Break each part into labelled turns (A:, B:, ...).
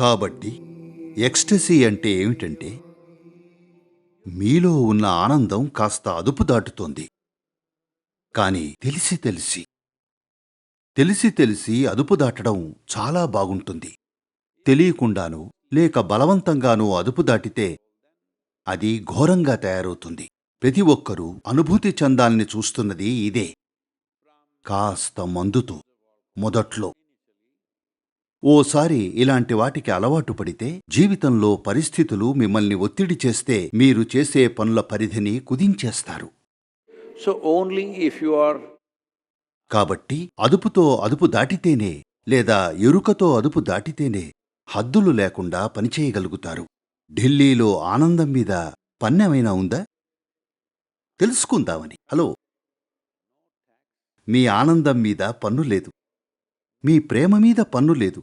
A: కాబట్టి ఎక్స్టసీ అంటే ఏమిటంటే మీలో ఉన్న ఆనందం కాస్త అదుపు దాటుతోంది. కాని తెలిసి తెలిసి తెలిసి తెలిసి అదుపు దాటడం చాలా బాగుంటుంది. తెలియకుండానో లేక బలవంతంగానో అదుపు దాటితే అది ఘోరంగా తయారవుతుంది. ప్రతి ఒక్కరూ అనుభూతి చెందాలని చూస్తున్నది ఇదే. కాస్త మందుతూ మొదట్లో ఓసారి ఇలాంటి వాటికి అలవాటు పడితే జీవితంలో పరిస్థితులు మిమ్మల్ని ఒత్తిడి చేస్తే మీరు చేసే పనుల పరిధిని కుదించేస్తారు.
B: So only if you are
A: కాబట్టి అదుపుతో అదుపు దాటితేనే లేదా ఎరుకతో అదుపు దాటితేనే హద్దులు లేకుండా పనిచేయగలుగుతారు. ఢిల్లీలో ఆనందం మీద పన్నెమైనా ఉందా? తెలుసుకుందామని. హలో. మీ ఆనందం మీద పన్ను లేదు. మీ ప్రేమ మీద పన్ను లేదు.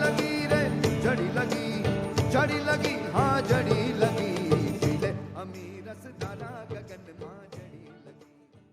C: लगी हाँ जड़ी लगी अमीरस दाना गगन मा।